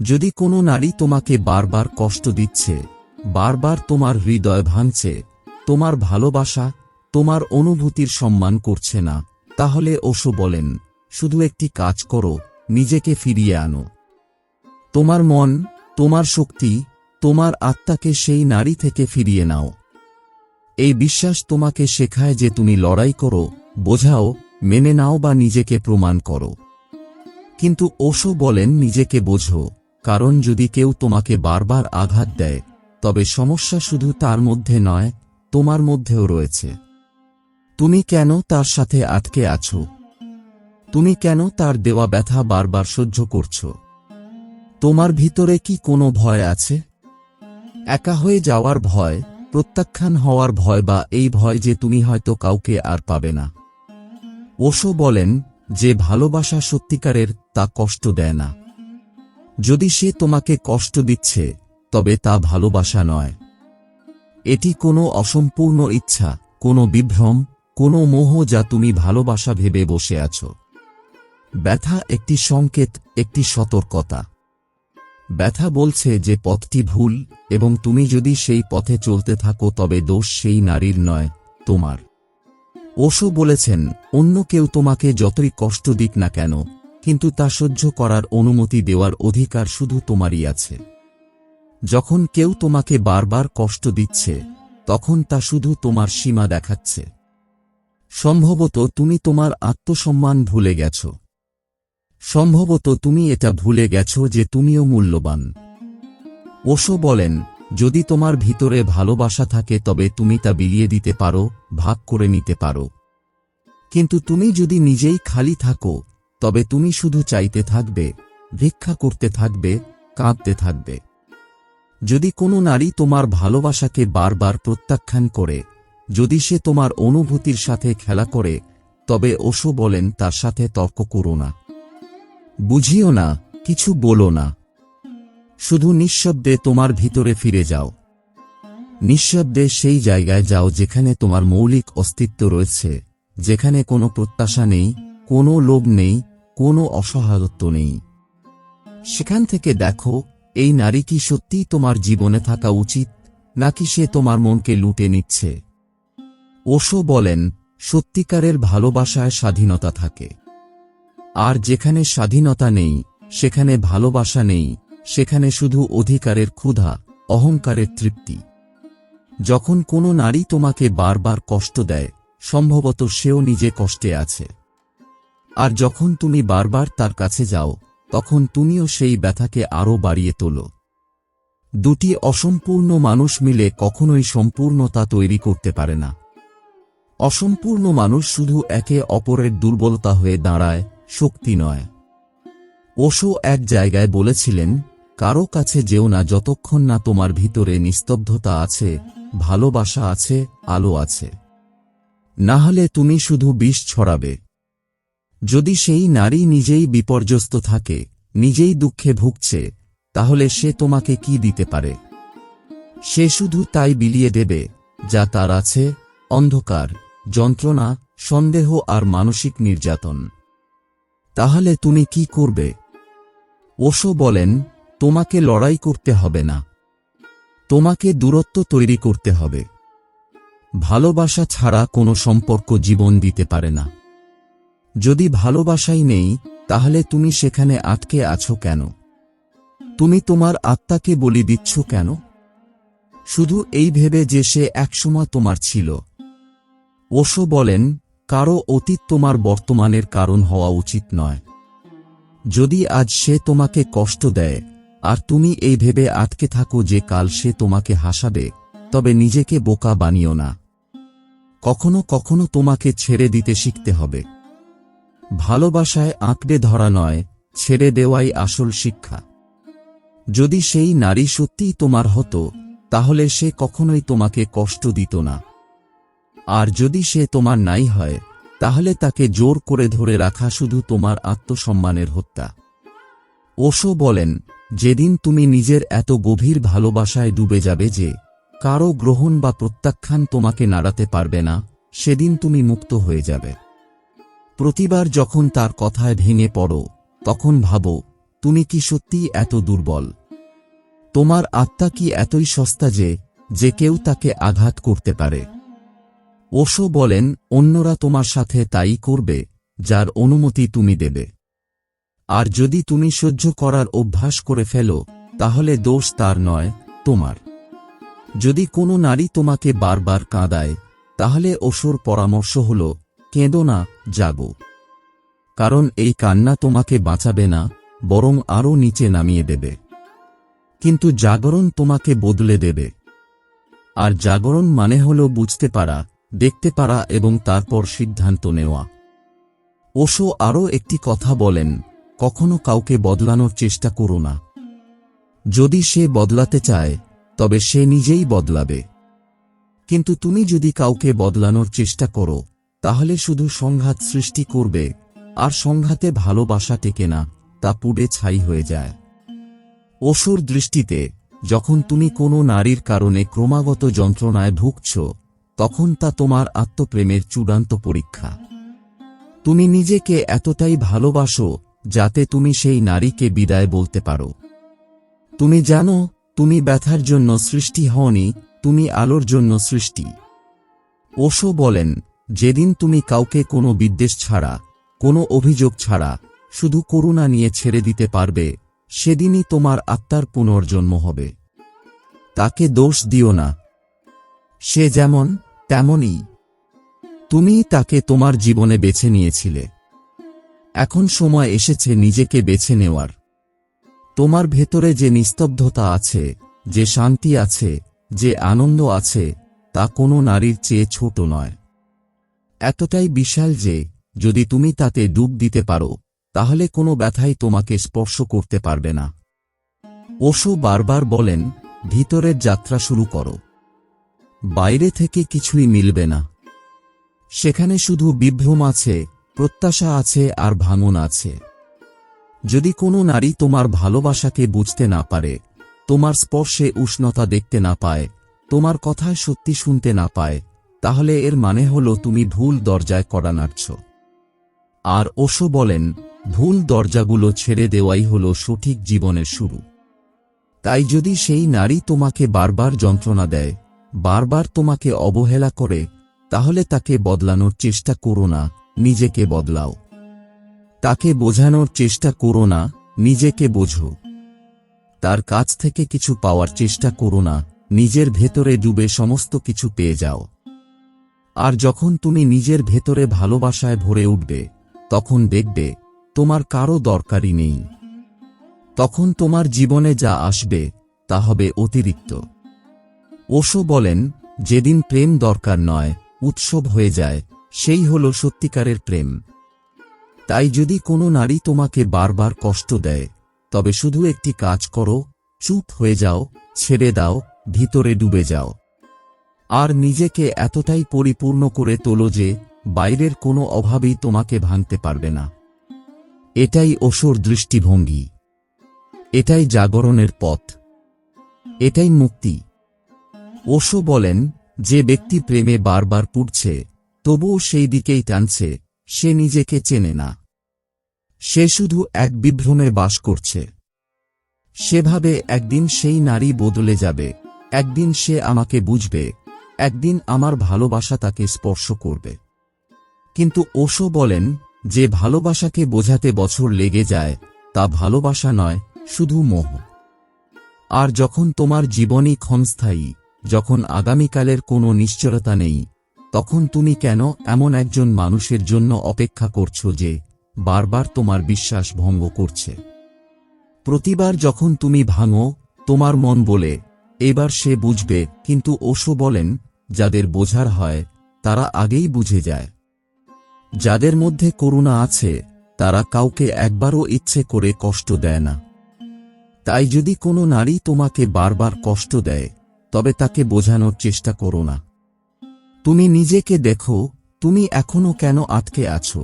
যদি কোনো নারী তোমাকে বারবার কষ্ট দিচ্ছে, বারবার তোমার হৃদয় ভাঙছে, তোমার ভালোবাসা, তোমার অনুভূতির সম্মান করছে না, তাহলে ওশো বলেন, শুধু একটি কাজ করো, নিজেকে ফিরিয়ে আনো। তোমার মন, তোমার শক্তি, তোমার আত্মাকে সেই নারী থেকে ফিরিয়ে নাও। এই বিশ্বাস তোমাকে শেখায় যে তুমি লড়াই করো, বোঝাও, মেনে নাও বা নিজেকে প্রমাণ করো। কিন্তু ওশো বলেন, নিজেকে বোঝো। কারণ যদি কেউ তোমাকে বারবার আঘাত দেয়, তবে সমস্যা শুধু তার মধ্যে নয়, তোমার মধ্যেও রয়েছে। তুমি কেন তার সাথে আটকে আছো? তুমি কেন তার দেওয়া ব্যথা বারবার সহ্য করছ? তোমার ভিতরে কি কোনো ভয় আছে? একা হয়ে যাওয়ার ভয়, প্রত্যাখ্যান হওয়ার ভয় বা এই ভয় যে তুমি হয়তো কাউকে আর পাবে না। ওশো বলেন, যে ভালোবাসা সত্যিকারের, তা কষ্ট দেয় না। যদি সে তোমাকে কষ্ট দিচ্ছে, তবে তা ভালোবাসা নয়। এটি কোনো অসম্পূর্ণ ইচ্ছা, কোনো বিভ্রম, কোনো মোহ যা তুমি ভালোবাসা ভেবে বসে আছো। ব্যথা একটি সংকেত, একটি সতর্কতা। ব্যথা বলছে যে পথটি ভুল, এবং তুমি যদি সেই পথে চলতে থাকো, তবে দোষ সেই নারীর নয়, তোমার। ওশো বলেছেন, অন্য কেউ তোমাকে যতই কষ্ট দিক না কেন কিন্তু তা সহ্য করার অনুমতি দেওয়ার অধিকার শুধু তোমারই আছে। যখন কেউ তোমাকে বারবার কষ্ট দিচ্ছে, তখন তা শুধু তোমার সীমা দেখাচ্ছে। সম্ভবত তুমি তোমার আত্মসম্মান ভুলে গেছ। সম্ভবত তুমি এটা ভুলে গেছ যে তুমিও মূল্যবান। ওশো বলেন, যদি তোমার ভিতরে ভালোবাসা থাকে তবে তুমি তা বিলিয়ে দিতে পারো, ভাগ করে নিতে পারো। কিন্তু তুমি যদি নিজেই খালি থাকো তবে তুমি শুধু চাইতে থাকবে, ভিক্ষা করতে থাকবে, কাঁদতে থাকবে। যদি কোনো নারী তোমার ভালোবাসাকে বারবার প্রত্যাখ্যান করে, যদি সে তোমার অনুভূতির সাথে খেলা করে, তবে ওশো বলেন তার সাথে তর্ক করো না। বুঝিও না, কিছু বলো না। শুধু নিঃশব্দে তোমার ভিতরে ফিরে যাও। নিঃশব্দে সেই জায়গায় যাও যেখানে তোমার মৌলিক অস্তিত্ব রয়েছে, যেখানে কোনো প্রত্যাশা নেই কোনো লোভ নেই, কোনো অসহায়ত্ব নেই। সেখান থেকে দেখো, এই নারী কি সত্যিই তোমার জীবনে থাকা উচিত, নাকি সে তোমার মনকে লুটে নিচ্ছে? ওশো বলেন, সত্যিকারের ভালোবাসায় স্বাধীনতা থাকে। আর যেখানে স্বাধীনতা নেই, সেখানে ভালোবাসা নেই, সেখানে শুধু অধিকারের ক্ষুধা, অহংকারের তৃপ্তি। যখন কোনো নারী তোমাকে বারবার কষ্ট দেয়, সম্ভবত সেও নিজে কষ্টে আছে। আর যখন তুমি বারবার তার কাছে যাও, তখন তুমিও সেই ব্যথাকে আরও বাড়িয়ে তোলো। দুটি অসম্পূর্ণ মানুষ মিলে কখনোই সম্পূর্ণতা তৈরি করতে পারে না। অসম্পূর্ণ মানুষ শুধু একে অপরের দুর্বলতা হয়ে দাঁড়ায়, শক্তি নয়। ওশো এক জায়গায় বলেছিলেন, কারও কাছে যেও না যতক্ষণ না তোমার ভিতরে নিস্তব্ধতা আছে, ভালোবাসা আছে, আলো আছে। না হলে তুমি শুধু বিষ ছড়াবে। যদি সেই নারী নিজেই বিপর্যস্ত থাকে, নিজেই দুঃখে ভুগছে, তাহলে সে তোমাকে কি দিতে পারে? সে শুধু তাই বিলিয়ে দেবে, যা তার আছে, অন্ধকার, যন্ত্রণা, সন্দেহ আর মানসিক নির্যাতন। তাহলে তুমি কি করবে? ওশো বলেন, তোমাকে লড়াই করতে হবে না। তোমাকে দূরত্ব তৈরি করতে হবে। ভালোবাসা ছাড়া কোনো সম্পর্ক জীবন দিতে পারে না। যদি ভালোবাসাই নেই, তাহলে তুমি সেখানে আটকে আছো কেন? তুমি তোমার আত্মাকে বলি দিচ্ছ কেন? শুধু এই ভেবে যে সে একসময় তোমার ছিল। ওশো বলেন, কারও অতীত তোমার বর্তমানের কারণ হওয়া উচিত নয়। যদি আজ সে তোমাকে কষ্ট দেয়, আর তুমি এই ভেবে আটকে থাকো যে কাল সে তোমাকে হাসাবে, তবে নিজেকে বোকা বানিও না। কখনো কখনো তোমাকে ছেড়ে দিতে শিখতে হবে। ভালোবাসায় আঁকড়ে ধরা নয়, ছেড়ে দেওয়াই আসল শিক্ষা। যদি সেই নারী সত্যিই তোমার হতো, তাহলে সে কখনোই তোমাকে কষ্ট দিত না। আর যদি সে তোমার নাই হয়, তাহলে তাকে জোর করে ধরে রাখা শুধু তোমার আত্মসম্মানের হত্যা। ওশো বলেন, যেদিন তুমি নিজের এত গভীর ভালোবাসায় ডুবে যাবে যে, কারও গ্রহণ বা প্রত্যাখ্যান তোমাকে নাড়াতে পারবে না, সেদিন তুমি মুক্ত হয়ে যাবে। প্রতিবার যখন তার কথায় ভেঙে পড়ো, তখন ভাবো, তুমি কি সত্যিই এত দুর্বল? তোমার আত্মা কি এতই সস্তা যে যে কেউ তাকে আঘাত করতে পারে? ওশো বলেন, অন্যরা তোমার সাথে তাই করবে, যার অনুমতি তুমি দেবে। আর যদি তুমি সহ্য করার অভ্যাস করে ফেলো, তাহলে দোষ তার নয়, তোমার। যদি কোনো নারী তোমাকে বারবার কাঁদায়, তাহলে ওশোর পরামর্শ হল কেঁদো না, জাগো। কারণ এই কান্না তোমাকে বাঁচাবে না, বরং আরও নিচে নামিয়ে দেবে। কিন্তু জাগরণ তোমাকে বদলে দেবে। আর জাগরণ মানে হল বুঝতে পারা, দেখতে পারা এবং তারপর সিদ্ধান্ত নেওয়া। ওশো আরও একটি কথা বলেন, কখনো কাউকে বদলানোর চেষ্টা করো না। যদি সে বদলাতে চায়, তবে সে নিজেই বদলাবে। কিন্তু তুমি যদি কাউকে বদলানোর চেষ্টা করো তাহলে শুধু সংঘাত সৃষ্টি করবে, আর সংঘাতে ভালোবাসা টেকে না, তা পুড়ে ছাই হয়ে যায়। অসুর দৃষ্টিতে, যখন তুমি কোনো নারীর কারণে ক্রমাগত যন্ত্রণায় ভুগছ, তখন তা তোমার আত্মপ্রেমের চূড়ান্ত পরীক্ষা। তুমি নিজেকে এতটাই ভালোবাসো, যাতে তুমি সেই নারীকে বিদায় বলতে পারো। তুমি জানো, তুমি ব্যথার জন্য সৃষ্টি হওনি, তুমি আলোর জন্য সৃষ্টি। ওশো বলেন যেদিন তুমি কাউকে কোনো বিদ্বেষ ছাড়া, কোনো অভিযোগ ছাড়া, শুধু করুণা নিয়ে ছেড়ে দিতে পারবে, সেদিনই তোমার আত্মার পুনর্জন্ম হবে। তাকে দোষ দিও না। সে যেমন, তেমনই। তুমি তাকে তোমার জীবনে বেছে নিয়েছিলে। এখন সময় এসেছে নিজেকে বেছে নেওয়ার। তোমার ভেতরে যে নিস্তব্ধতা আছে, যে শান্তি আছে, যে আনন্দ আছে, তা কোনো নারীর চেয়ে ছোট নয়। এতটাই বিশাল যে, যদি তুমি তাতে ডুব দিতে পারো, তাহলে কোনো ব্যথাই তোমাকে স্পর্শ করতে পারবে না। ওশো বারবার বলেন, ভিতরের যাত্রা শুরু করো। বাইরে থেকে কিছুই মিলবে না। সেখানে শুধু বিভ্রম আছে, প্রত্যাশা আছে আর ভাঙন আছে। যদি কোনো নারী তোমার ভালোবাসাকে বুঝতে না পারে, তোমার স্পর্শে উষ্ণতা দেখতে না পায়, তোমার কথায় সত্যি শুনতে না পায় তাহলে এর মানে হল তুমি ভুল দরজায় করা নাড়ছ। আর ওশো বলেন, ভুল দরজাগুলো ছেড়ে দেওয়াই হল সঠিক জীবনের শুরু। তাই যদি সেই নারী তোমাকে বারবার যন্ত্রণা দেয়, বারবার তোমাকে অবহেলা করে, তাহলে তাকে বদলানোর চেষ্টা করো না, নিজেকে বদলাও। তাকে বোঝানোর চেষ্টা করো না, নিজেকে বোঝো। তার কাছ থেকে কিছু পাওয়ার চেষ্টা করো না, নিজের ভেতরে ডুবে সমস্ত কিছু পেয়ে যাও। আর যখন তুমি নিজের ভেতরে ভালোবাসায় ভরে উঠবে, তখন দেখবে তোমার কারও দরকারই নেই। তখন তোমার জীবনে যা আসবে, তা হবে অতিরিক্ত। ওশো বলেন, যেদিন প্রেম দরকার নয়, উৎসব হয়ে যায়, সেই হল সত্যিকারের প্রেম। তাই যদি কোনো নারী তোমাকে বারবার কষ্ট দেয়, তবে শুধু একটি কাজ করো, চুপ হয়ে যাও, ছেড়ে দাও, ভিতরে ডুবে যাও। আর নিজেকে এতটাই পরিপূর্ণ করে তোলো যে, বাইরের কোনো অভাবই তোমাকে ভাঙতে পারবে না। এটাই অসুর দৃষ্টিভঙ্গি। এটাই জাগরণের পথ। এটাই মুক্তি। ওশো বলেন, যে ব্যক্তি প্রেমে বারবার পুড়ছে, তবুও সেই দিকেই টানছে, সে নিজেকে চেনে না। সে শুধু এক বিভ্রমে বাস করছে। সেভাবে একদিন সেই নারী বদলে যাবে, একদিন সে আমাকে বুঝবে একদিন আমার ভালোবাসা তাকে স্পর্শ করবে। কিন্তু ওশো বলেন, যে ভালোবাসাকে বোঝাতে বছর লেগে যায়, তা ভালোবাসা নয়, শুধু মোহ। আর যখন তোমার জীবনই ক্ষণস্থায়ী, যখন আগামীকালের কোনো নিশ্চয়তা নেই, তখন তুমি কেন এমন একজন মানুষের জন্য অপেক্ষা করছ যে বারবার তোমার বিশ্বাস ভঙ্গ করছে? প্রতিবার যখন তুমি ভাঙো, তোমার মন বলে এবার সে বুঝবে, কিন্তু ওশো বলেন, যাদের বোঝার হয়, তারা আগেই বুঝে যায়। যাদের মধ্যে করুণা আছে, তারা কাউকে একবারও ইচ্ছে করে কষ্ট দেয় না। তাই যদি কোনো নারী তোমাকে বারবার কষ্ট দেয়, তবে তাকে বোঝানোর চেষ্টা করো না। তুমি নিজেকে দেখো, তুমি এখনও কেন আটকে আছো?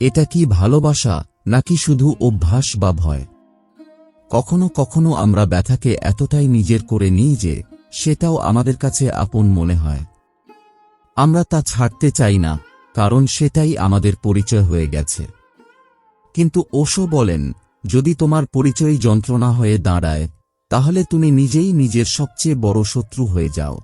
এটা কি ভালোবাসা, নাকি শুধু অভ্যাস বা ভয়? কখনো কখনো আমরা ব্যথাকে এতটাই নিজের করে নিই যে সেটাও আমাদের কাছে আপন মনে হয়। আমরা তা ছাড়তে চাই না, কারণ সেটাই আমাদের পরিচয় হয়ে গেছে। কিন্তু ওশো বলেন, যদি তোমার পরিচয় যন্ত্রণা হয়ে দাঁড়ায়, তাহলে তুমি নিজেই নিজের সবচেয়ে বড় শত্রু হয়ে যাও।